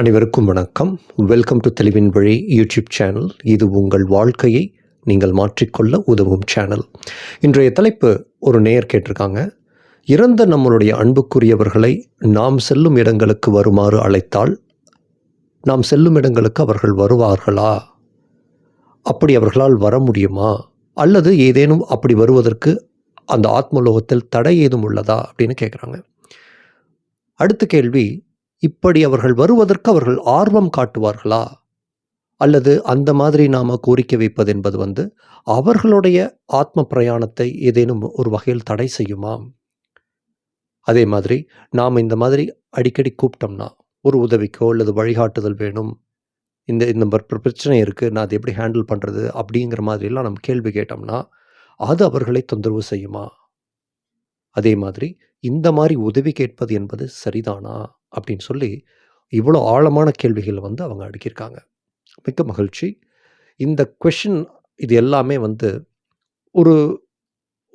அனைவருக்கும் வணக்கம். Welcome to தெளிவின் வழி யூடியூப் சேனல் இது உங்கள் வாழ்க்கையை நீங்கள் மாற்றிக்கொள்ள உதவும் சேனல் இன்றைய தலைப்பு ஒரு நேயர் கேட்டிருக்காங்க. இறந்த நம்மளுடைய அன்புக்குரியவர்களை நாம் செல்லும் இடங்களுக்கு வருமாறு அழைத்தால் நாம் செல்லும் இடங்களுக்கு அவர்கள் வருவார்களா? அப்படி அவர்களால் வர முடியுமா? அல்லது ஏதேனும் அப்படி வருவதற்கு அந்த ஆத்மலோகத்தில் தடை ஏதும் உள்ளதா? அப்படின்னு கேட்குறாங்க அடுத்த கேள்வி இப்படி அவர்கள் வருவதற்கு அவர்கள் ஆர்வம் காட்டுவார்களா? அல்லது அந்த மாதிரி நாம் கோரிக்கை வைப்பது என்பது வந்து அவர்களுடைய ஆத்ம பிரயாணத்தை ஏதேனும் ஒரு வகையில் தடை செய்யுமா? அதே மாதிரி நாம் இந்த மாதிரி அடிக்கடி கூப்பிட்டோம்னா ஒரு உதவிக்கோ அல்லது வழிகாட்டுதல் வேணும். இந்த இந்த பிரச்சனை இருக்குது நான் அதை எப்படி ஹேண்டில் பண்ணுறது அப்படிங்கிற மாதிரிலாம் நம்ம கேள்வி கேட்டோம்னா அது அவர்களை தொந்தரவு செய்யுமா? அதே மாதிரி இந்த மாதிரி உதவி கேட்பது என்பது சரிதானா? அப்படின்னு சொல்லி இவ்வளோ ஆழமான கேள்விகளை வந்து அவங்க அடுக்கியிருக்காங்க. மிக்க மகிழ்ச்சி. இந்த கொஷின் இது எல்லாமே வந்து ஒரு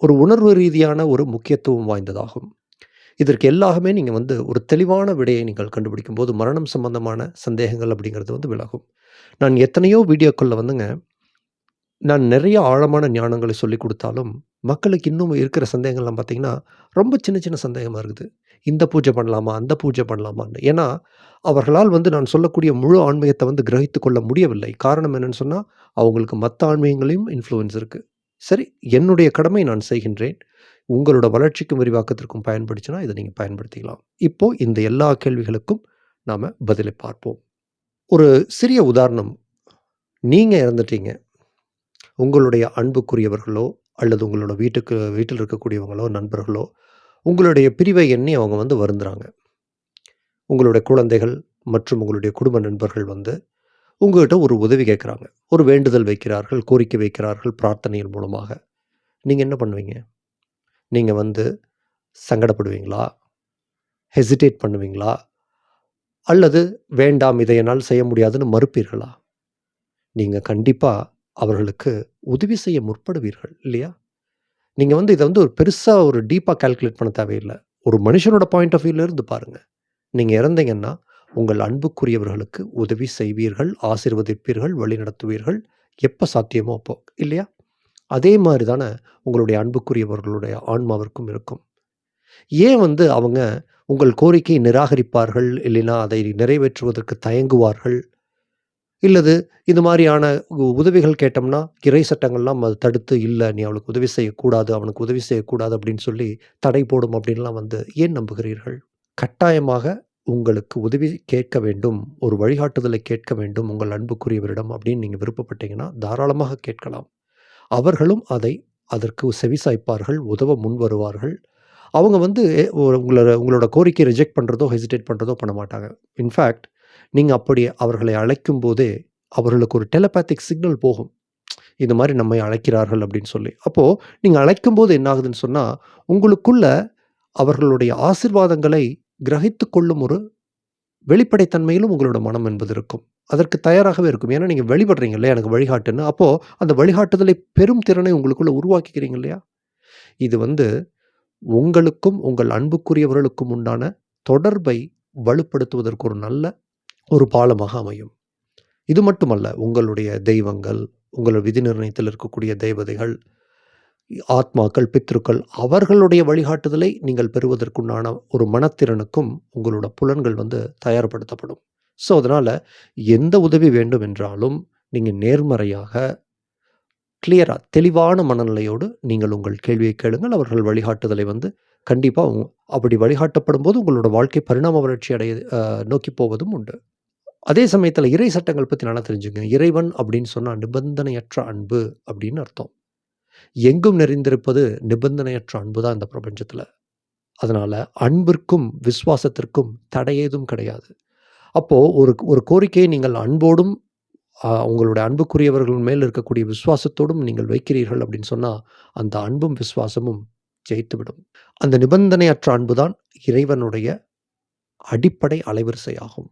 ஒரு உணர்வு ரீதியான ஒரு முக்கியத்துவம் வாய்ந்ததாகும். இதற்கு எல்லாமே நீங்கள் வந்து ஒரு தெளிவான விடையை நீங்கள் கண்டுபிடிக்கும் போது மரணம் சம்பந்தமான சந்தேகங்கள் அப்படிங்கிறது வந்து விலகும். நான் எத்தனையோ வீடியோக்களில் வந்துங்க நான் நிறைய ஆழமான ஞானங்களை சொல்லி கொடுத்தாலும் மக்களுக்கு இன்னும் இருக்கிற சந்தேகங்கள்லாம் பார்த்தீங்கன்னா ரொம்ப சின்ன சின்ன சந்தேகமாக இருக்குது. இந்த பூஜை பண்ணலாமா அந்த பூஜை பண்ணலாமான்னு. ஏன்னா அவர்களால் வந்து நான் சொல்லக்கூடிய முழு ஆன்மீகத்தை வந்து கிரகித்து கொள்ள முடியவில்லை. காரணம் என்னன்னு சொன்னால் அவங்களுக்கு மற்ற ஆன்மீகங்களையும் இன்ஃப்ளூயன்ஸ் இருக்குது சரி என்னுடைய கடமை நான் செய்கின்றேன். உங்களோட வளர்ச்சிக்கும் விரிவாக்கத்திற்கும் பயன்படுச்சுன்னா இதை நீங்கள் பயன்படுத்திக்கலாம். இப்போது இந்த எல்லா கேள்விகளுக்கும் நாம் பதிலை பார்ப்போம். ஒரு சிறிய உதாரணம். நீங்கள் இறந்துட்டீங்க. உங்களுடைய அன்புக்குரியவர்களோ அல்லது உங்களோட வீட்டுக்கு வீட்டில் இருக்கக்கூடியவங்களோ நண்பர்களோ உங்களுடைய பிரிவை எண்ணி அவங்க வந்து வருந்துறாங்க. உங்களுடைய குழந்தைகள் மற்றும் உங்களுடைய குடும்ப நண்பர்கள் வந்து உங்கள்கிட்ட ஒரு உதவி கேட்குறாங்க. ஒரு வேண்டுதல் வைக்கிறார்கள் கோரிக்கை வைக்கிறார்கள் பிரார்த்தனைகள் மூலமாக. நீங்கள் என்ன பண்ணுவீங்க? நீங்கள் வந்து சங்கடப்படுவீங்களா? ஹெசிடேட் பண்ணுவீங்களா? அல்லது வேண்டாம் இதை என்னால் செய்ய முடியாதுன்னு மறுப்பீர்களா? நீங்கள் கண்டிப்பாக அவர்களுக்கு உதவி செய்ய முற்படுவீர்கள் இல்லையா? நீங்கள் வந்து இதை வந்து ஒரு பெருசாக ஒரு டீப்பாக கால்குலேட் பண்ண தேவையில்லை. ஒரு மனுஷனோட பாயிண்ட் ஆஃப் வியூலேருந்து பாருங்கள் நீங்கள் இறந்தீங்கன்னா உங்கள் அன்புக்குரியவர்களுக்கு உதவி செய்வீர்கள் ஆசிர்வதிப்பீர்கள் வழி நடத்துவீர்கள். எப்போ சாத்தியமோ அப்போ இல்லையா? அதே மாதிரி தானே உங்களுடைய அன்புக்குரியவர்களுடைய ஆன்மாவிற்கும் இருக்கும். ஏன் வந்து அவங்க உங்கள் கோரிக்கையை நிராகரிப்பார்கள் இல்லைன்னா அதை நிறைவேற்றுவதற்கு தயங்குவார்கள்? இல்லது இது மாதிரியான உ- உதவிகள் கேட்டோம்னா இறை சட்டங்கள்லாம் அது தடுத்து இல்லை நீ அவளுக்கு உதவி செய்யக்கூடாது அவனுக்கு உதவி செய்யக்கூடாது அப்படின்னு சொல்லி தடை போடும் அப்படின்லாம் வந்து ஏன் நம்புகிறீர்கள்? கட்டாயமாக உங்களுக்கு உதவி கேட்க வேண்டும் ஒரு வழிகாட்டுதலை கேட்க வேண்டும் உங்கள் அன்புக்குரியவரிடம் அப்படின்னு நீங்கள் விருப்பப்பட்டீங்கன்னா தாராளமாக கேட்கலாம். அவர்களும் அதை அதற்கு செவிசாய்ப்பார்கள் உதவ முன் வருவார்கள். அவங்க வந்து ஒரு உங்களோட உங்களோட கோரிக்கை ரிஜெக்ட் பண்ணுறதோ ஹெசிடேட் பண்ணுறதோ பண்ண மாட்டாங்க. இன்ஃபேக்ட் நீங்கள் அப்படி அவர்களை அழைக்கும் போதே அவர்களுக்கு ஒரு டெலபேத்திக் சிக்னல் போகும். இந்த மாதிரி நம்மை அழைக்கிறார்கள் அப்படின்னு சொல்லி. அப்போது நீங்கள் அழைக்கும் போது என்ன ஆகுதுன்னு சொன்னால் உங்களுக்குள்ள அவர்களுடைய ஆசிர்வாதங்களை கிரகித்து கொள்ளும் ஒரு வெளிப்படைத்தன்மையிலும் உங்களோட மனம் என்பது இருக்கும். அதற்கு தயாராகவே இருக்கும். ஏன்னா நீங்கள் வழிபடுறீங்க இல்லையா? எனக்கு வழிகாட்டுன்னு. அப்போது அந்த வழிகாட்டுதலை பெரும் திறனை உங்களுக்குள்ளே உருவாக்கிக்கிறீங்க இல்லையா? இது வந்து உங்களுக்கும் உங்கள் அன்புக்குரியவர்களுக்கும் உண்டான தொடர்பை வலுப்படுத்துவதற்கு ஒரு நல்ல ஒரு பாலமாக அமையும். இது மட்டுமல்ல உங்களுடைய தெய்வங்கள் உங்கள் விதி நிர்ணயத்தில் இருக்கக்கூடிய தெய்வதைகள் ஆத்மாக்கள் பித்ருக்கள் அவர்களுடைய வழிகாட்டுதலை நீங்கள் பெறுவதற்குண்டான ஒரு மனத்திறனுக்கும் உங்களோட புலன்கள் வந்து தயார்படுத்தப்படும். ஸோ அதனால் எந்த உதவி வேண்டும் என்றாலும் நீங்கள் நேர்மறையாக கிளியராக தெளிவான மனநிலையோடு நீங்கள் உங்கள் கேள்வியை கேளுங்கள். அவர்கள் வழிகாட்டுதலை வந்து கண்டிப்பாக அப்படி வழிகாட்டப்படும் போது உங்களோட வாழ்க்கை பரிணாம வளர்ச்சி அடைய நோக்கி போவதும் உண்டு. அதே சமயத்தில் இறை சட்டங்கள் பற்றி நல்லா தெரிஞ்சுங்க. இறைவன் அப்படின்னு சொன்னால் நிபந்தனையற்ற அன்பு அப்படின்னு அர்த்தம். எங்கும் நிறைந்திருப்பது நிபந்தனையற்ற அன்பு தான் இந்த பிரபஞ்சத்தில். அதனால் அன்பிற்கும் விசுவாசத்திற்கும் தடையேதும் கிடையாது. அப்போது ஒரு ஒரு கோரிக்கையை நீங்கள் அன்போடும் உங்களுடைய அன்புக்குரியவர்கள் மேல் இருக்கக்கூடிய விசுவாசத்தோடும் நீங்கள் வைக்கிறீர்கள் அப்படின்னு சொன்னால் அந்த அன்பும் விசுவாசமும் ஜெயித்துவிடும். அந்த நிபந்தனையற்ற அன்பு தான் இறைவனுடைய அடிப்படை அலைவரிசையாகும்.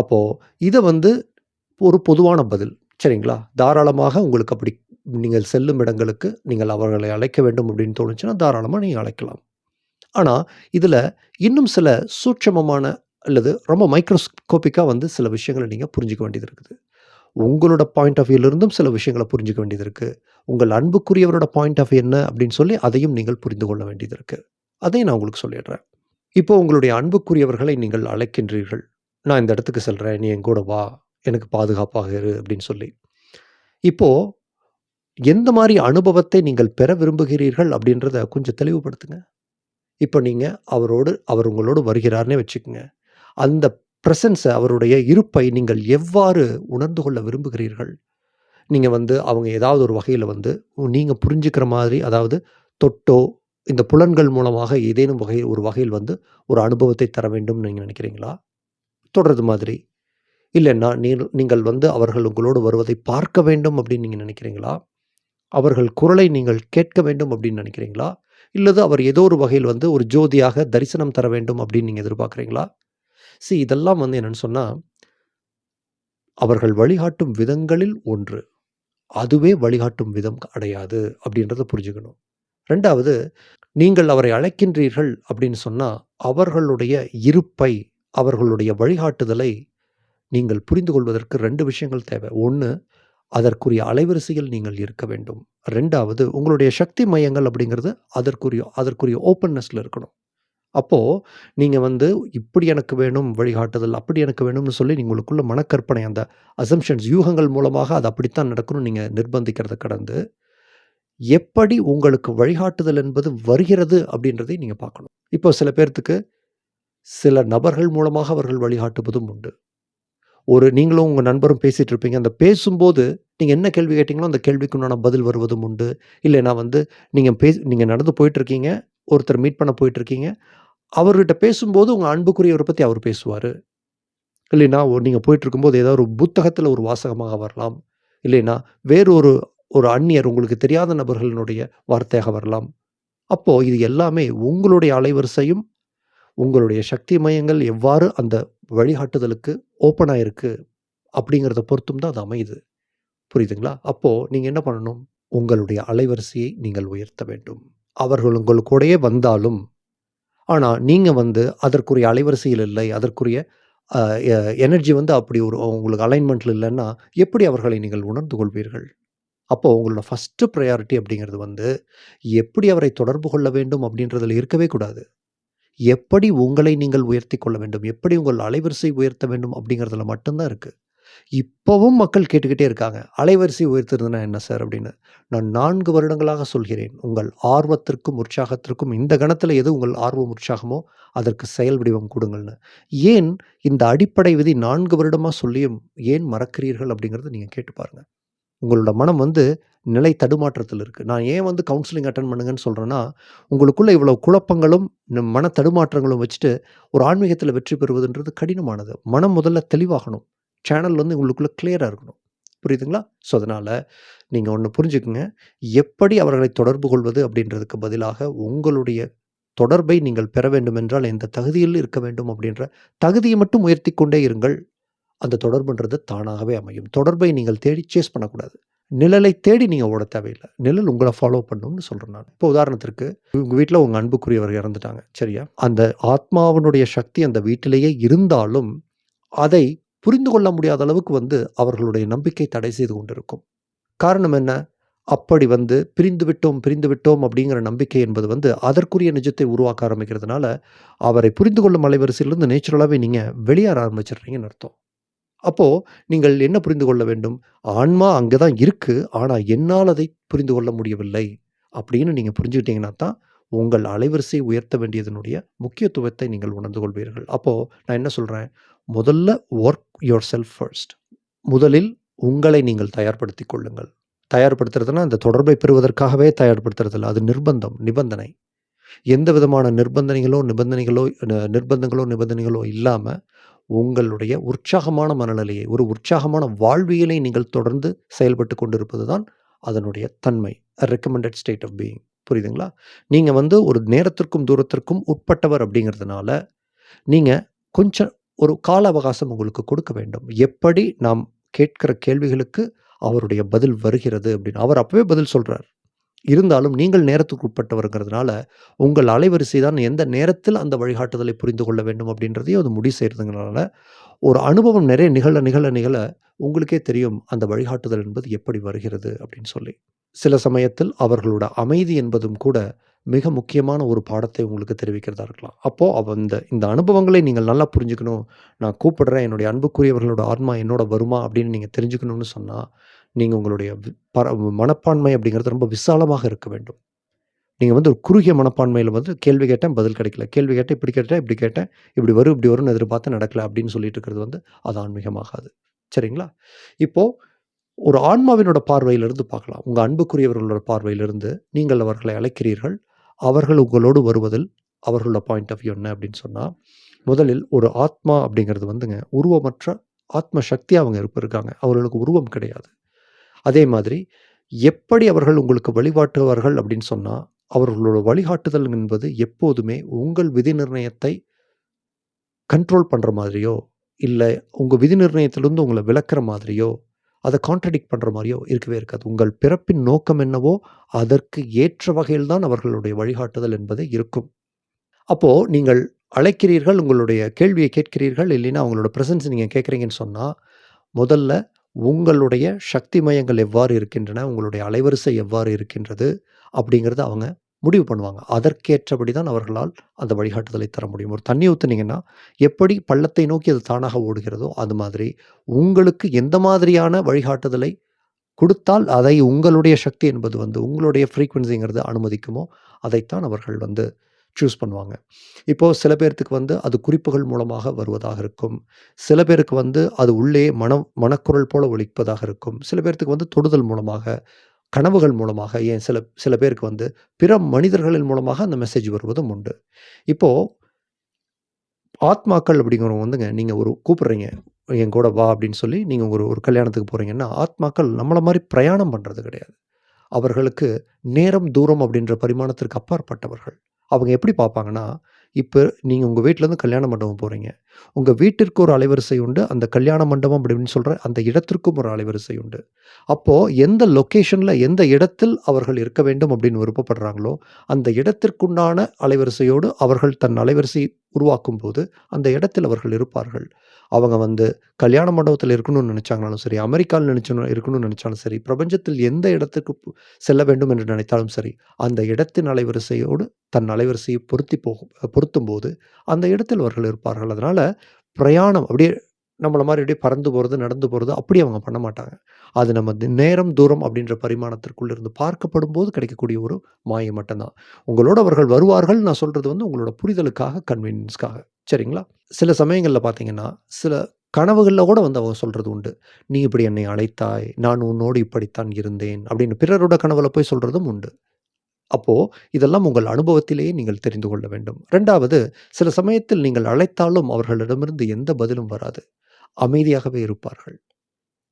அப்போது இதை வந்து ஒரு பொதுவான பதில் சரிங்களா தாராளமாக உங்களுக்கு அப்படி நீங்கள் செல்லும் இடங்களுக்கு நீங்கள் அவர்களை அழைக்க வேண்டும் அப்படின்னு தோணுச்சுன்னா தாராளமாக நீங்கள் அழைக்கலாம் ஆனால் இதில் இன்னும் சில சூட்சமமான அல்லது ரொம்ப மைக்ரோஸ்கோப்பிக்காக வந்து சில விஷயங்களை நீங்கள் புரிஞ்சுக்க வேண்டியது இருக்குது. உங்களோட பாயிண்ட் ஆஃப் வியூலிருந்தும் சில விஷயங்களை புரிஞ்சிக்க வேண்டியது இருக்குது உங்கள் அன்புக்குரியவரோட பாயிண்ட் ஆஃப் என்ன அப்படின்னு சொல்லி அதையும் நீங்கள் புரிந்து கொள்ள வேண்டியது இருக்குது அதையும் நான் உங்களுக்கு சொல்லிடுறேன். இப்போ உங்களுடைய அன்புக்குரியவர்களை நீங்கள் அழைக்கின்றீர்கள். நான் இந்த இடத்துக்கு செல்கிறேன் நீ என் கூட வா. எனக்கு பாதுகாப்பாக இரு அப்படின்னு சொல்லி. இப்போது எந்த மாதிரி அனுபவத்தை நீங்கள் பெற விரும்புகிறீர்கள் அப்படின்றத கொஞ்சம் தெளிவுபடுத்துங்க. இப்போ நீங்கள் அவரோடு அவர் உங்களோடு வருகிறார்னே வச்சுக்கோங்க அந்த ப்ரெசன்ஸை அவருடைய இருப்பை நீங்கள் எவ்வாறு உணர்ந்து கொள்ள விரும்புகிறீர்கள்? நீங்கள் வந்து அவங்க ஏதாவது ஒரு வகையில் வந்து நீங்கள் புரிஞ்சுக்கிற மாதிரி அதாவது தொட்டோ, இந்த புலன்கள் மூலமாக ஏதேனும் வகை ஒரு வகையில் வந்து ஒரு அனுபவத்தை தர வேண்டும் நீங்கள் நினைக்கிறீங்களா? தொடர்றது மாதிரி. இல்லைன்னா நீ நீங்கள் வந்து அவர்கள் உங்களோடு வருவதை பார்க்க வேண்டும் அப்படின்னு நீங்கள் நினைக்கிறீங்களா? அவர்கள் குரலை நீங்கள் கேட்க வேண்டும் அப்படின்னு நினைக்கிறீங்களா? இல்லது அவர் ஏதோ ஒரு வகையில் வந்து ஒரு ஜோதியாக தரிசனம் தர வேண்டும் அப்படின்னு நீங்கள் எதிர்பார்க்குறீங்களா சி இதெல்லாம் வந்து என்னன்னு சொன்னால் அவர்கள் வழிகாட்டும் விதங்களில் ஒன்று. அதுவே வழிகாட்டும் விதம் அடையாது அப்படின்றத புரிஞ்சுக்கணும். ரெண்டாவது நீங்கள் அவரை அழைக்கின்றீர்கள் அப்படின்னு சொன்னால் அவர்களுடைய இருப்பை, அவர்களுடைய வழிகாட்டுதலை நீங்கள் புரிந்து கொள்வதற்கு ரெண்டு விஷயங்கள் தேவை. ஒன்று அதற்குரிய அலைவரிசையில் நீங்கள் இருக்க வேண்டும். ரெண்டாவது உங்களுடைய சக்தி மையங்கள் அப்படிங்கிறது அதற்குரிய அதற்குரிய ஓப்பன்னஸ்ல இருக்கணும். அப்போது நீங்கள் வந்து இப்படி எனக்கு வேணும் வழிகாட்டுதல், அப்படி எனக்கு வேணும்னு சொல்லி உங்களுக்குள்ள மனக்கற்பனை அந்த அசம்ஷன்ஸ் யூகங்கள் மூலமாக அது அப்படித்தான் நடக்கணும்னு நீங்கள் நிர்பந்திக்கிறத கடந்து, எப்படி உங்களுக்கு வழிகாட்டுதல் என்பது வருகிறது அப்படின்றதை நீங்கள் பார்க்கணும். இப்போ சில பேர்த்துக்கு சில நபர்கள் மூலமாக அவர்கள் வழிகாட்டுவதும் உண்டு. ஒரு நீங்களும் உங்கள் நண்பரும் பேசிகிட்டு இருப்பீங்க. அந்த பேசும்போது நீங்கள் என்ன கேள்வி கேட்டீங்களோ அந்த கேள்விக்கு உண்டான பதில் வருவதும் உண்டு. இல்லைன்னா வந்து நீங்கள் பேசி நீங்கள் நடந்து போயிட்டுருக்கீங்க. ஒருத்தர் மீட் பண்ண போயிட்டுருக்கீங்க. அவர்கிட்ட பேசும்போது உங்கள் அன்புக்குரியவரை பற்றி அவர் பேசுவார் இல்லைன்னா ஒரு நீங்க போயிட்டுருக்கும்போது ஏதாவது ஒரு புத்தகத்தில் ஒரு வாசகமாக வரலாம். இல்லைன்னா வேறு ஒரு ஒரு அந்நியர் உங்களுக்கு தெரியாத நபர்களினுடைய வார்த்தையாக வரலாம். அப்போது இது எல்லாமே உங்களுடைய அலைவரிசையும், உங்களுடைய சக்தி மையங்கள் எவ்வாறு அந்த வழிகாட்டுதலுக்கு ஓப்பன் இருக்கு அப்படிங்கிறத பொறுத்தும் தான் அது அமையுது. புரியுதுங்களா? அப்போது நீங்கள் என்ன பண்ணணும்? உங்களுடைய அலைவரிசையை நீங்கள் உயர்த்த வேண்டும். அவர்கள் உங்கள் கூடயே வந்தாலும், ஆனால் நீங்கள் வந்து அதற்குரிய அலைவரிசையில் இல்லை. அதற்குரிய எ எனர்ஜி வந்து அப்படி ஒரு உங்களுக்கு அலைன்மெண்ட்டில் இல்லைன்னா எப்படி அவர்களை நீங்கள் உணர்ந்து கொள்வீர்கள்? அப்போது உங்களோட ஃபஸ்ட்டு ப்ரையாரிட்டி அப்படிங்கிறது வந்து, எப்படி அவரை தொடர்பு கொள்ள வேண்டும் அப்படின்றதில் இருக்கவே கூடாது. எப்படி உங்களை நீங்கள் உயர்த்தி கொள்ள வேண்டும்? எப்படி உங்கள் அலைவரிசை உயர்த்த வேண்டும் அப்படிங்கிறதுல மட்டும்தான் இருக்குது இப்போவும் மக்கள் கேட்டுக்கிட்டே இருக்காங்க. அலைவரிசை உயர்த்துறதுனா என்ன சார் அப்படின்னு. நான் நான்கு வருடங்களாக சொல்கிறேன். உங்கள் ஆர்வத்திற்கும், உற்சாகத்திற்கும் இந்த கணத்தில் எது உங்கள் ஆர்வம், உற்சாகமோ அதற்கு செயல் வடிவம் கொடுங்கள்னு ஏன் இந்த அடிப்படை விதி நான்கு வருடமாக சொல்லியும் ஏன் மறக்கிறீர்கள் அப்படிங்கிறத நீங்கள் கேட்டு பாருங்கள் உங்களோட மனம் வந்து நிலை தடுமாற்றத்தில் இருக்குது நான் ஏன் வந்து கவுன்சிலிங் அட்டன் பண்ணுங்கன்னு சொல்கிறேன்னா உங்களுக்குள்ளே இவ்வளோ குழப்பங்களும், மன தடுமாற்றங்களும் வச்சுட்டு ஒரு ஆன்மீகத்தில் வெற்றி பெறுவதுன்றது கடினமானது. மனம் முதல்ல தெளிவாகணும். சேனல் வந்து உங்களுக்குள்ளே கிளியராக இருக்கணும். புரியுதுங்களா? ஸோ அதனால் நீங்கள் ஒன்று புரிஞ்சுக்கங்க. எப்படி அவர்களை தொடர்பு கொள்வது அப்படின்றதுக்கு பதிலாக உங்களுடைய தொடர்பை நீங்கள் பெற வேண்டும் என்றால் எந்த தகுதியில் இருக்க வேண்டும் அப்படின்ற தகுதியை மட்டும் உயர்த்திக் கொண்டே இருங்கள். அந்த தொடர்புன்றது தானாகவே அமையும். தொடர்பை நீங்கள் தேடி சேஸ் பண்ணக்கூடாது. நிழலை தேடி நீங்கள் ஓட தேவையில்ல. நிழல் உங்களை ஃபாலோ பண்ணும்னு சொல்கிறேன் நான் இப்போ உதாரணத்திற்கு உங்கள் வீட்டில் உங்கள் அன்புக்குரியவர் இறந்துட்டாங்க. சரியா? அந்த ஆத்மாவினுடைய சக்தி அந்த வீட்டிலேயே இருந்தாலும், அதை புரிந்து கொள்ள முடியாத அளவுக்கு வந்து அவர்களுடைய நம்பிக்கை தடை செய்து கொண்டிருக்கும். காரணம் என்ன? அப்படி வந்து பிரிந்து விட்டோம், பிரிந்து விட்டோம் அப்படிங்கிற நம்பிக்கை என்பது வந்து அதற்குரிய நிஜத்தை உருவாக்க ஆரம்பிக்கிறதுனால, அவரை புரிந்து கொள்ளும் அலைவரிசையிலிருந்து நேச்சுரலாகவே நீங்கள் வெளியேற ஆரம்பிச்சிடுறீங்கன்னு அர்த்தம். அப்போது நீங்கள் என்ன புரிந்து கொள்ள வேண்டும்? ஆன்மா அங்கே தான் இருக்குது ஆனால் என்னால் அதை புரிந்து கொள்ள முடியவில்லை. அப்படின்னு நீங்கள் புரிஞ்சுக்கிட்டீங்கன்னா தான், உங்கள் அலைவரிசை உயர்த்த வேண்டியதனுடைய முக்கியத்துவத்தை நீங்கள் உணர்ந்து கொள்வீர்கள். அப்போது நான் என்ன சொல்கிறேன் முதல்ல ஒர்க் யுவர் செல்ஃப் ஃபர்ஸ்ட். முதலில் உங்களை நீங்கள் தயார்படுத்தி கொள்ளுங்கள். தயார்படுத்துறதுனா அந்த தொடர்பை பெறுவதற்காகவே தயார்படுத்துறதில்ல. அது நிர்பந்தம், நிபந்தனை. எந்த விதமான நிர்பந்தனைகளோ, நிபந்தனைகளோ நிர்பந்தங்களோ, நிபந்தனைகளோ இல்லாமல் உங்களுடைய உற்சாகமான மனநிலையை, ஒரு உற்சாகமான வாழ்வியலை நீங்கள் தொடர்ந்து செயல்பட்டு கொண்டிருப்பது தான் அதனுடைய தன்மை. A recommended state of being. புரியுதுங்களா? நீங்கள் வந்து ஒரு நேரத்திற்கும், தூரத்திற்கும் உட்பட்டவர் அப்படிங்கிறதுனால, நீங்கள் கொஞ்சம் ஒரு கால அவகாசம் உங்களுக்கு கொடுக்க வேண்டும். எப்படி நாம் கேட்கிற கேள்விகளுக்கு அவருடைய பதில் வருகிறது அப்படின்னு. அவர் அப்பவே பதில் சொல்கிறார் இருந்தாலும் நீங்கள் நேரத்துக்கு உட்பட்டவருங்கிறதுனால உங்கள் அலைவரிசை தான் எந்த நேரத்தில் அந்த வழிகாட்டுதலை புரிந்து கொள்ள வேண்டும் அப்படின்றதையும் அது முடிவு செய்கிறதுனால ஒரு அனுபவம் நிறைய நிகழ, நிகழ, நிகழ உங்களுக்கே தெரியும் அந்த வழிகாட்டுதல் என்பது எப்படி வருகிறது அப்படின்னு சொல்லி. சில சமயத்தில் அவர்களோட அமைதி என்பதும் கூட மிக முக்கியமான ஒரு பாடத்தை உங்களுக்கு தெரிவிக்கிறதா இருக்கலாம். அப்போது அவ இந்த இந்த அனுபவங்களை நீங்கள் நல்லா புரிஞ்சுக்கணும். நான் கூப்பிடுறேன் என்னுடைய அன்புக்குரியவர்களோட ஆன்மா என்னோட வருமா அப்படின்னு நீங்கள் தெரிஞ்சுக்கணும்னு சொன்னால் நீங்கள் உங்களுடைய பர மனப்பான்மை அப்படிங்கிறது ரொம்ப விசாலமாக இருக்க வேண்டும். நீங்கள் வந்து ஒரு குறுகிய மனப்பான்மையில் வந்து கேள்வி கேட்டேன், பதில் கிடைக்கல. கேள்வி கேட்டேன், இப்படி கேட்டேன், இப்படி கேட்டேன். இப்படி வரும், இப்படி வரும்னு எதிர்பார்த்து நடக்கல அப்படின்னு சொல்லிட்டு இருக்கிறது வந்து அது ஆன்மீகமாகாது. சரிங்களா? இப்போது ஒரு ஆன்மாவினோட பார்வையிலிருந்து பார்க்கலாம். உங்கள் அன்புக்குரியவர்களோட பார்வையிலிருந்து நீங்கள் அவர்களை அழைக்கிறீர்கள். அவர்கள் உங்களோடு வருவதில் அவர்களோட பாயிண்ட் ஆஃப் வியூ என்ன அப்படின்னு சொன்னால் முதலில் ஒரு ஆத்மா அப்படிங்கிறது வந்துங்க உருவமற்ற ஆத்ம சக்தியாக அவங்க இருப்ப இருக்காங்க. அவர்களுக்கு உருவம் கிடையாது. அதே மாதிரி எப்படி அவர்கள் உங்களுக்கு வழிகாட்டுவார்கள் அப்படின்னு சொன்னால் அவர்களோட வழிகாட்டுதல் என்பது எப்போதுமே உங்கள் விதி நிர்ணயத்தை கண்ட்ரோல் பண்ணுற மாதிரியோ, இல்லை உங்கள் விதி நிர்ணயத்திலிருந்து உங்களை விளக்குற மாதிரியோ, அதை கான்ட்ரடிக்ட் பண்ணுற மாதிரியோ இருக்கவே இருக்காது. உங்கள் பிறப்பின் நோக்கம் என்னவோ, அதற்கு ஏற்ற வகையில் தான் அவர்களுடைய வழிகாட்டுதல் என்பது இருக்கும். அப்போது நீங்கள் அழைக்கிறீர்கள், உங்களுடைய கேள்வியை கேட்கிறீர்கள், இல்லைன்னா அவங்களோட ப்ரெசன்ஸ் நீங்கள் கேட்குறீங்கன்னு சொன்னால் முதல்ல உங்களுடைய சக்தி மையங்கள் எவ்வாறு இருக்கின்றன, உங்களுடைய அலைவரிசை எவ்வாறு இருக்கின்றது அப்படிங்கிறத அவங்க முடிவு பண்ணுவாங்க. அதற்கேற்றபடி தான் அவர்களால் அந்த வழிகாட்டுதலை தர முடியும். ஒரு தண்ணி ஊற்றுனீங்கன்னா எப்படி பள்ளத்தை நோக்கி அது தானாக ஓடுகிறதோ, அது மாதிரி உங்களுக்கு எந்த மாதிரியான வழிகாட்டுதலை கொடுத்தால் அதை உங்களுடைய சக்தி என்பது வந்து உங்களுடைய ஃப்ரீக்குவென்சிங்கிறது அனுமதிக்குமோ, அதைத்தான் அவர்கள் வந்து சூஸ் பண்ணுவாங்க. இப்போது சில பேர்த்துக்கு வந்து அது குறிப்புகள் மூலமாக வருவதாக இருக்கும். சில பேருக்கு வந்து அது உள்ளே மனம் மனக்குரல் போல ஒழிப்பதாக இருக்கும். சில பேர்த்துக்கு வந்து தொடுதல் மூலமாக, கனவுகள் மூலமாக, ஏன் சில சில பேருக்கு வந்து பிற மனிதர்களின் மூலமாக அந்த மெசேஜ் வருவதும் உண்டு. இப்போது ஆத்மாக்கள் அப்படிங்கிறவங்க வந்துங்க, நீங்கள் ஒரு கூப்பிட்றீங்க என் கூட வா அப்படின்னு சொல்லி நீங்கள் ஒரு ஒரு கல்யாணத்துக்கு போகிறீங்கன்னா ஆத்மாக்கள் நம்மளை மாதிரி பிரயாணம் பண்ணுறது கிடையாது. அவர்களுக்கு நேரம், தூரம் அப்படின்ற பரிமாணத்திற்கு அப்பாற்பட்டவர்கள். அவங்க எப்படி பார்ப்பாங்கன்னா, இப்போ நீங்கள் உங்கள் வீட்டிலேருந்து கல்யாண மண்டபம் போகிறீங்க உங்கள் வீட்டிற்கு ஒரு அலைவரிசை உண்டு. அந்த கல்யாண மண்டபம் அப்படின்னு சொல்கிற அந்த இடத்திற்கும் ஒரு அலைவரிசை உண்டு. அப்போது எந்த லொக்கேஷனில் எந்த இடத்தில் அவர்கள் இருக்க வேண்டும் அப்படின்னு விருப்பப்படுறாங்களோ, அந்த இடத்திற்குண்டான அலைவரிசையோடு அவர்கள் தன் அலைவரிசை உருவாக்கும் போது அந்த இடத்தில் அவர்கள் இருப்பார்கள். அவங்க வந்து கல்யாண மண்டபத்தில் இருக்கணும்னு நினச்சாங்கனாலும் சரி, அமெரிக்காவில் நினச்சணும் இருக்கணும்னு நினைச்சாலும் சரி, பிரபஞ்சத்தில் எந்த இடத்துக்கு செல்ல வேண்டும் என்று நினைத்தாலும் சரி, அந்த இடத்தின் அலைவரிசையோடு தன் அலைவரிசையை பொருத்தி போகும் பொருத்தும் போது அந்த இடத்தில் அவர்கள் இருப்பார்கள். அதனால் பிரயாணம் அப்படியே நம்மளை மாதிரி அப்படியே பறந்து போகிறது நடந்து போகிறது அப்படி அவங்க பண்ண மாட்டாங்க. அது நம்ம நேரம், தூரம் அப்படின்ற பரிமாணத்திற்குள்ள இருந்து பார்க்கப்படும் போது கிடைக்கக்கூடிய ஒரு மாயை மட்டும்தான் உங்களோட அவர்கள் வருவார்கள் நான் சொல்கிறது வந்து உங்களோட புரிதலுக்காக, கன்வீனியன்ஸ்க்காக. சரிங்களா? சில சமயங்களில் பார்த்தீங்கன்னா, சில கனவுகளில் கூட வந்து அவங்க சொல்கிறது உண்டு. "நீ இப்படி என்னை அழைத்தாய். நான் உன்னோடு இப்படித்தான் இருந்தேன்." அப்படின்னு பிறரோட கனவுல போய் சொல்கிறதும் உண்டு. அப்போது இதெல்லாம் உங்கள் அனுபவத்திலேயே நீங்கள் தெரிந்து கொள்ள வேண்டும். ரெண்டாவது சில சமயத்தில் நீங்கள் அழைத்தாலும் அவர்களிடமிருந்து எந்த பதிலும் வராது. அமைதியாகவே இருப்பார்கள்.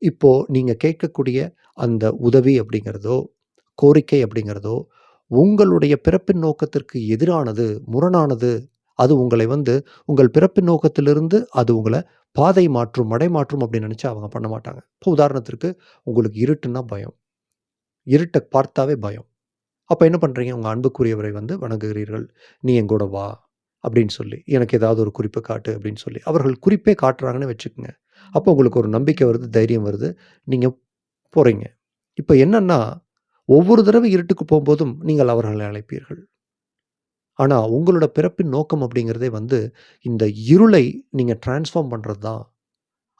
இப்போ நீங்கள் கேட்கக்கூடிய அந்த உதவி அப்படிங்கிறதோ, கோரிக்கை அப்படிங்கிறதோ, உங்களுடைய பிறப்பின் நோக்கத்திற்கு எதிரானது, முரணானது. அது உங்களை வந்து உங்கள் பிறப்பின் நோக்கத்திலிருந்து அது உங்களை பாதை மாற்றும், மடை மாற்றும் அப்படின்னு நினச்சி அவங்க பண்ண மாட்டாங்க. இப்போ உதாரணத்திற்கு உங்களுக்கு இருட்டுன்னா பயம். இருட்ட பார்த்தாவே பயம். அப்போ என்ன பண்ணுறீங்க உங்கள் அன்புக்குரியவரை வந்து வணங்குகிறீர்கள். "நீ எங்கூட வா" அப்படின்னு சொல்லி. "எனக்கு ஏதாவது ஒரு குறிப்பை காட்டு" அப்படின்னு சொல்லி. அவர்கள் குறிப்பே காட்டுறாங்கன்னு வச்சுக்கோங்க அப்போ உங்களுக்கு ஒரு நம்பிக்கை வருது, தைரியம் வருது. நீங்கள் போகிறீங்க இப்போ என்னென்னா ஒவ்வொரு தடவை இருட்டுக்கு போகும்போதும் நீங்கள் அவர்களை அழைப்பீர்கள். ஆனால் உங்களோட பிறப்பின் நோக்கம் அப்படிங்கிறதே வந்து, இந்த இருளை நீங்கள் டிரான்ஸ்ஃபார்ம் பண்ணுறது தான்.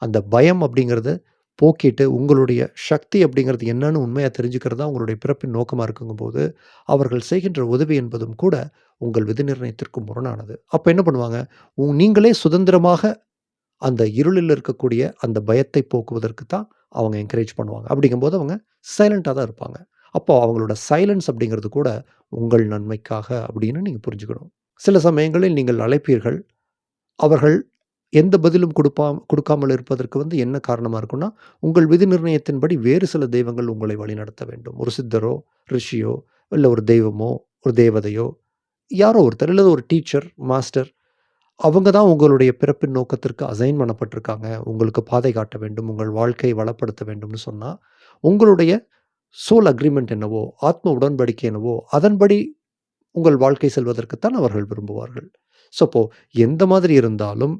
அந்த பயம் அப்படிங்கிறத போக்கிட்டு, உங்களுடைய சக்தி அப்படிங்கிறது என்னன்னு உண்மையாக தெரிஞ்சுக்கிறது தான் உங்களுடைய பிறப்பின் நோக்கமாக இருக்குங்கும்போது, அவர்கள் செய்கின்ற உதவி என்பதும் கூட உங்கள் விதி நிர்ணயத்திற்கு முரணானது. அப்போ என்ன பண்ணுவாங்க? உ நீங்களே சுதந்திரமாக அந்த இருளில் இருக்கக்கூடிய அந்த பயத்தை போக்குவதற்கு தான் அவங்க என்கரேஜ் பண்ணுவாங்க. அப்படிங்கும்போது அவங்க சைலண்ட்டாக தான் இருப்பாங்க. அப்போ அவங்களோட சைலன்ஸ் அப்படிங்கிறது கூட உங்கள் நன்மைக்காக அப்படின்னு நீங்கள் புரிஞ்சுக்கணும். சில சமயங்களில் நீங்கள் அழைப்பீர்கள். அவர்கள் எந்த பதிலும் கொடுப்பா கொடுக்காமல் இருப்பதற்கு வந்து என்ன காரணமாக இருக்கும்னா, உங்கள் விதி நிர்ணயத்தின்படி வேறு சில தெய்வங்கள் உங்களை வழிநடத்த வேண்டும். ஒரு சித்தரோ, ரிஷியோ, இல்லை ஒரு தெய்வமோ, ஒரு தேவதையோ, யாரோ ஒருத்தர் இல்லை ஒரு டீச்சர், மாஸ்டர். அவங்க தான் உங்களுடைய பிறப்பின் நோக்கத்திற்கு அசைன் பண்ணப்பட்டிருக்காங்க. உங்களுக்கு பாதை காட்ட வேண்டும். உங்கள் வாழ்க்கையை வளப்படுத்த வேண்டும்னு சொன்னால் உங்களுடைய சோல் அக்ரிமெண்ட் என்னவோ ஆத்ம உடன்படிக்கை என்னவோ அதன்படி உங்கள் வாழ்க்கை செல்வதற்குத்தான் அவர்கள் விரும்புவார்கள் ஸோ அப்போது எந்த மாதிரி இருந்தாலும்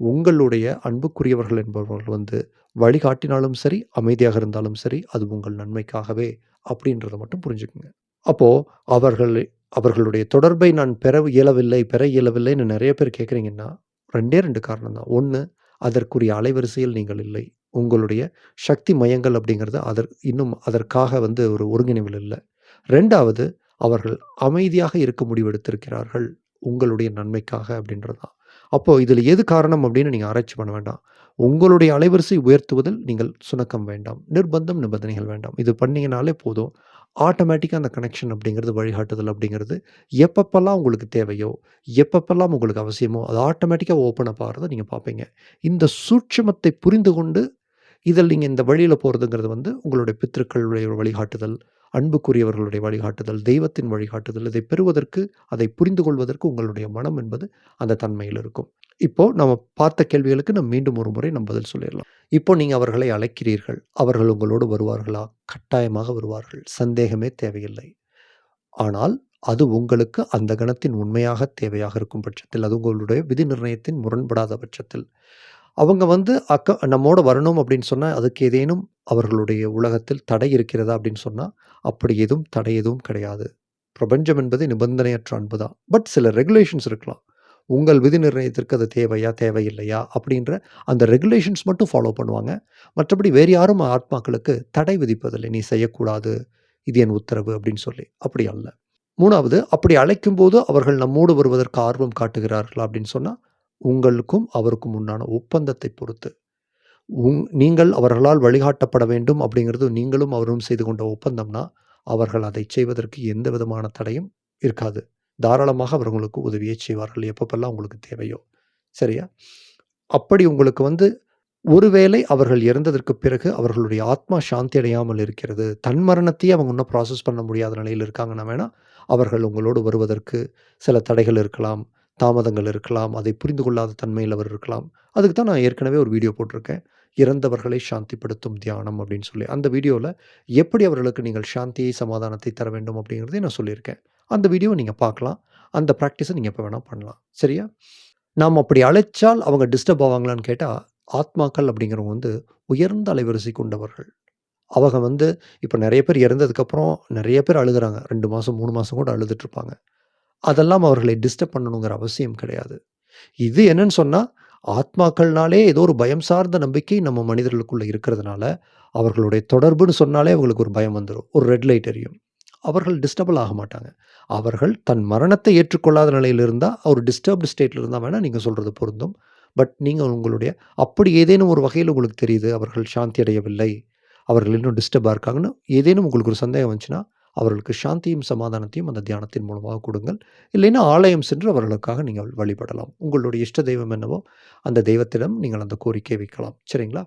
உங்களுடைய அன்புக்குரியவர்கள் என்பவர்கள் வந்து வழிகாட்டினாலும் சரி அமைதியாக இருந்தாலும் சரி அது உங்கள் நன்மைக்காகவே அப்படின்றத மட்டும் புரிஞ்சுக்குங்க. அப்போது அவர்கள் அவர்களுடைய தொடர்பை நான் பெற இயலவில்லை பெற இயலவில்லைன்னு நிறைய பேர் கேட்குறீங்கன்னா ரெண்டே ரெண்டு காரணம் தான். ஒன்று அதற்குரிய அலைவரிசையில் நீங்கள் இல்லை. உங்களுடைய சக்தி மையங்கள் அப்படிங்கிறது அதற் இன்னும் அதற்காக வந்து ஒரு ஒருங்கிணைவில் இல்லை. ரெண்டாவது அவர்கள் அமைதியாக இருக்க முடிவெடுத்திருக்கிறார்கள் உங்களுடைய நன்மைக்காக அப்படின்றது தான் அப்போது இதில் எது காரணம் அப்படின்னு நீங்கள் ஆராய்ச்சி பண்ண வேண்டாம். உங்களுடைய அலைவரிசை உயர்த்துவதில் நீங்கள் சுணக்கம் வேண்டாம். நிர்பந்தம் நிபந்தனைகள் வேண்டாம். இது பண்ணிங்கனாலே போதும். ஆட்டோமேட்டிக்காக அந்த கனெக்ஷன் அப்படிங்கிறது வழிகாட்டுதல் அப்படிங்கிறது எப்பப்பெல்லாம் உங்களுக்கு தேவையோ எப்பப்பெல்லாம் உங்களுக்கு அவசியமோ அது ஆட்டோமேட்டிக்காக ஓப்பன் அப் ஆகிறத நீங்கள் பார்ப்பீங்க. இந்த சூட்சமத்தை புரிந்து கொண்டு இதில் நீங்கள் இந்த வழியில் போகிறதுங்கிறது வந்து உங்களுடைய பித்திருக்களுடைய வழிகாட்டுதல் அன்புக்குரியவர்களுடைய வழிகாட்டுதல் தெய்வத்தின் வழிகாட்டுதல் இதை பெறுவதற்கு அதை புரிந்து கொள்வதற்கு உங்களுடைய மனம் என்பது அந்த தன்மையில் இருக்கும். இப்போ நம்ம பார்த்த கேள்விகளுக்கு நம்ம மீண்டும் ஒரு முறை நம்ம பதில் சொல்லிடலாம். இப்போ நீங்கள் அவர்களை அழைக்கிறீர்கள். அவர்கள் உங்களோடு வருவார்களா? கட்டாயமாக வருவார்கள். சந்தேகமே தேவையில்லை. ஆனால் அது உங்களுக்கு அந்த கணத்தின் உண்மையாக தேவையாக இருக்கும் பட்சத்தில் அது உங்களுடைய விதி நிர்ணயத்தின் முரண்படாத பட்சத்தில் அவங்க வந்து அக்க நம்மோட வரணும் அப்படின்னு சொன்னால் அதுக்கு ஏதேனும் அவர்களுடைய உலகத்தில் தடை இருக்கிறதா? அப்படின்னு சொன்னால் அப்படி எதுவும் தடை எதுவும் கிடையாது. பிரபஞ்சம் என்பது நிபந்தனையற்ற அன்பு தான். பட் சில ரெகுலேஷன்ஸ் இருக்கலாம். உங்கள் விதி நிர்ணயத்திற்கு அது தேவையா தேவையில்லையா? அப்படின்ற அந்த ரெகுலேஷன்ஸ் மட்டும் ஃபாலோ பண்ணுவாங்க. மற்றபடி வேறு யாரும் ஆத்மாக்களுக்கு தடை விதிப்பதில்லை. நீ செய்யக்கூடாது. இது என் உத்தரவு அப்படின்னு சொல்லி. அப்படி அல்ல. மூணாவது அப்படி அழைக்கும்போது அவர்கள் நம்மோடு வருவதற்கு ஆர்வம் காட்டுகிறார்களா? அப்படின்னு சொன்னால் உங்களுக்கும் அவருக்கும் உண்டான ஒப்பந்தத்தை பொறுத்து. உங் நீங்கள் அவர்களால் வழிகாட்டப்பட வேண்டும் அப்படிங்கிறது நீங்களும் அவரும் செய்து கொண்ட ஒப்பந்தம்னா அவர்கள் அதை செய்வதற்கு எந்த விதமான தடையும் இருக்காது. தாராளமாக அவர்களுக்கு உதவியை செய்வார்கள். எப்பப்பெல்லாம் உங்களுக்கு தேவையோ. சரியா? அப்படி உங்களுக்கு வந்து ஒருவேளை அவர்கள் இறந்ததற்கு பிறகு அவர்களுடைய ஆத்மா சாந்தி அடையாமல் இருக்கிறது தன் மரணத்தையே அவங்க இன்னும் ப்ராசஸ் பண்ண முடியாத நிலையில் இருக்காங்கன்னா வேணால் அவர்கள் உங்களோடு வருவதற்கு சில தடைகள் இருக்கலாம். தாமதங்கள் இருக்கலாம் அதை புரிந்து கொள்ளாத தன்மையில் அவர் இருக்கலாம். அதுக்கு தான் நான் ஏற்கனவே ஒரு வீடியோ போட்டிருக்கேன். இறந்தவர்களை சாந்திப்படுத்தும் தியானம் அப்படின்னு சொல்லி. அந்த வீடியோவில் எப்படி அவர்களுக்கு நீங்கள் சாந்தியை சமாதானத்தை தர வேண்டும் அப்படிங்கிறதையும் நான் சொல்லியிருக்கேன். அந்த வீடியோவை நீங்கள் பார்க்கலாம். அந்த ப்ராக்டிஸை நீங்கள் எப்போ வேணால் பண்ணலாம். சரியா? நாம் அப்படி அழைச்சால் அவங்க டிஸ்டர்ப் ஆவாங்களான்னு கேட்டால் ஆத்மாக்கள் அப்படிங்கிறவங்க வந்து உயர்ந்த அலைவரிசை கொண்டவர்கள். அவங்க வந்து இப்போ நிறைய பேர் இறந்ததுக்கப்புறம் நிறைய பேர் அழுகிறாங்க. ரெண்டு மாதம் மூணு மாதம் கூட அழுதுட்ருப்பாங்க அதெல்லாம் அவர்களை டிஸ்டர்ப் பண்ணணுங்கிற அவசியம் கிடையாது. இது என்னன்னு சொன்னால் ஆத்மாக்கள்னாலே ஏதோ ஒரு பயம் சார்ந்த நம்பிக்கை நம்ம மனிதர்களுக்குள்ளே இருக்கிறதுனால அவர்களுடைய தொடர்புன்னு சொன்னாலே அவங்களுக்கு ஒரு பயம் வந்துடும் ஒரு ரெட் லைட் எரியும். அவர்கள் டிஸ்டர்பிள் ஆக மாட்டாங்க. அவர்கள் தன் மரணத்தை ஏற்றுக்கொள்ளாத நிலையில் இருந்தால் ஒரு டிஸ்டர்ப்டு ஸ்டேட்டில் இருந்தால் வேணால் நீங்கள் சொல்கிறது பொருந்தும். பட் நீங்கள் உங்களுடைய அப்படி ஏதேனும் ஒரு வகையில் உங்களுக்கு தெரியுது அவர்கள் சாந்தி அடையவில்லை அவர்கள் இன்னும் டிஸ்டர்பாக இருக்காங்கன்னு ஏதேனும் உங்களுக்கு ஒரு சந்தேகம் வந்துச்சுன்னா அவர்களுக்கு சாந்தியும் சமாதானத்தையும் அந்த தியானத்தின் மூலமாக கொடுங்கள். இல்லைன்னா ஆலயம் சென்று அவர்களுக்காக நீங்கள் வழிபடலாம். உங்களுடைய இஷ்ட தெய்வம் என்னவோ அந்த தெய்வத்திடம் நீங்கள் அந்த கோரிக்கை வைக்கலாம். சரிங்களா?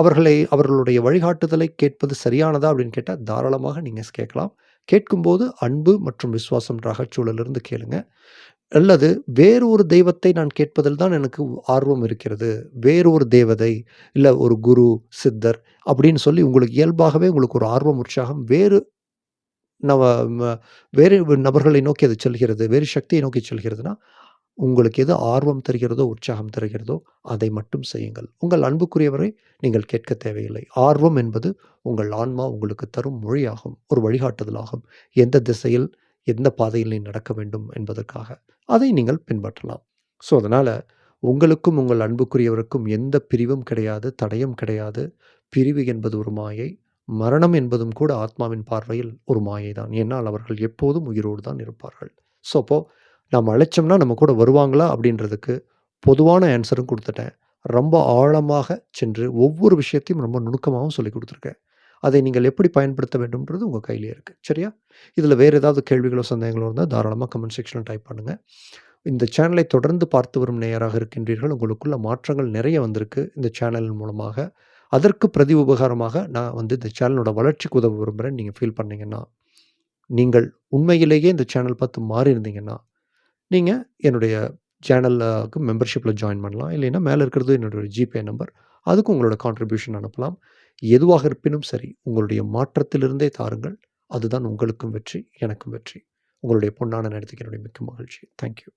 அவர்களை அவர்களுடைய வழிகாட்டுதலை கேட்பது சரியானதா அப்படின்னு கேட்டால் தாராளமாக நீங்கள் கேட்கலாம். கேட்கும்போது அன்பு மற்றும் விசுவாசம் ரகச்சூழலிருந்து கேளுங்க. அல்லது வேறு ஒரு தெய்வத்தை நான் கேட்பதில் தான் எனக்கு ஆர்வம் இருக்கிறது. வேறு ஒரு தேவதை இல்லை ஒரு குரு சித்தர் அப்படின்னு சொல்லி உங்களுக்கு இயல்பாகவே உங்களுக்கு ஒரு ஆர்வம் உற்சாகம் வேறு நம்ம வேறு நபர்களை நோக்கி அது செல்கிறது வேறு சக்தியை நோக்கி செல்கிறதுனா உங்களுக்கு எது ஆர்வம் தருகிறதோ உற்சாகம் தருகிறதோ அதை மட்டும் செய்யுங்கள். உங்கள் அன்புக்குரியவரை நீங்கள் கேட்க தேவையில்லை. ஆர்வம் என்பது உங்கள் ஆன்மா உங்களுக்கு தரும் மொழியாகும் ஒரு வழிகாட்டுதலாகும். எந்த திசையில் எந்த பாதையில் நீ நடக்க வேண்டும் என்பதற்காக அதை நீங்கள் பின்பற்றலாம். ஸோ அதனால் உங்களுக்கும் உங்கள் அன்புக்குரியவருக்கும் எந்த பிரிவும் கிடையாது தடயம் கிடையாது. பிரிவு என்பது ஒரு மாயை. மரணம் என்பதும் கூட ஆத்மாவின் பார்வையில் ஒரு மாயை தான் ஏன்னால் அவர்கள் எப்போதும் உயிரோடு தான் இருப்பார்கள். ஸோ அப்போது நாம் அழைச்சோம்னா நம்ம கூட வருவாங்களா அப்படின்றதுக்கு பொதுவான ஆன்சரும் கொடுத்துட்டேன். ரொம்ப ஆழமாக சென்று ஒவ்வொரு விஷயத்தையும் ரொம்ப நுணுக்கமாகவும் சொல்லி கொடுத்துருக்கேன். அதை நீங்கள் எப்படி பயன்படுத்த வேண்டும்ன்றது உங்கள் கையிலே இருக்குது சரியா? இதில் வேறு ஏதாவது கேள்விகளோ சந்தேகங்களோ இருந்தால் தாராளமாக கமெண்ட் செக்ஷனில் டைப் பண்ணுங்கள் இந்த சேனலை தொடர்ந்து பார்த்து வரும் நேயராக இருக்கின்றீர்கள். உங்களுக்குள்ள மாற்றங்கள் நிறைய வந்திருக்கு. இந்த சேனலின் மூலமாக அதற்கு பிரதி உபகாரமாக நான் வந்து இந்த சேனலோட வளர்ச்சிக்கு உதவ விரும்புகிறேன் நீங்கள் ஃபீல் பண்ணிங்கன்னா நீங்கள் உண்மையிலேயே இந்த சேனல் பார்த்து மாறி இருந்தீங்கன்னா நீங்கள் என்னுடைய சேனலுக்கு மெம்பர்ஷிப்பில் ஜாயின் பண்ணலாம். இல்லைன்னா மேலே இருக்கிறது என்னுடைய ஜிபே நம்பர் அதுக்கும் உங்களோட கான்ட்ரிபியூஷன் அனுப்பலாம். எதுவாக இருப்பினும் சரி உங்களுடைய மாற்றத்திலிருந்தே தாருங்கள். அதுதான் உங்களுக்கும் வெற்றி எனக்கும் வெற்றி. உங்களுடைய பொன்னான நேரத்துக்கு என்னுடைய மிக்க மகிழ்ச்சி. தேங்க்யூ